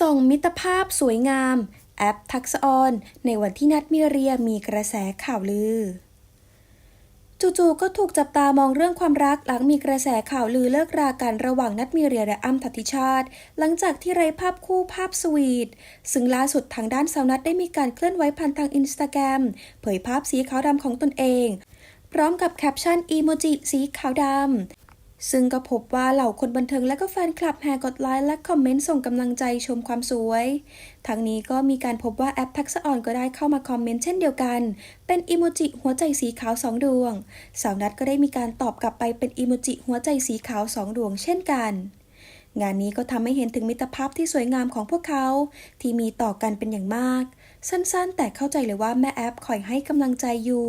ส่งมิตรภาพสวยงาม แอปทักษออน ในวันที่นัดมีเรียมีกระแสข่าวลือ จู่ๆก็ถูกจับตามองเรื่องความรักหลังมีกระแสข่าวลือเลิกรากันระหว่างนัดมีเรียและอ้ำทัตติชาติ หลังจากที่ไร้ภาพคู่ภาพสวีท ซึ่งล่าสุดทางด้านสาวนัดได้มีการเคลื่อนไหวผ่านทางอินสตาแกรมเผยภาพสีขาวดำของตนเอง พร้อมกับแคปชั่นอีโมจิสีขาวดำ ซึ่งก็พบว่าเหล่าคนบันเทิงและก็แฟนคลับแห่กดไลค์และคอมเมนต์ส่งกำลังใจชมความสวย ทั้งนี้ก็มีการพบว่าแอปทักษะออนก็ได้เข้ามาคอมเมนต์เช่นเดียวกัน เป็นอีโมจิหัวใจสีขาวสองดวง สาวนัดก็ได้มีการตอบกลับไปเป็นอีโมจิหัวใจสีขาวสองดวงเช่นกัน งานนี้ก็ทำให้เห็นถึงมิตรภาพที่สวยงามของพวกเขา ที่มีต่อกันเป็นอย่างมาก สั้นๆ แต่เข้าใจเลยว่าแม่แอปคอยให้กำลังใจอยู่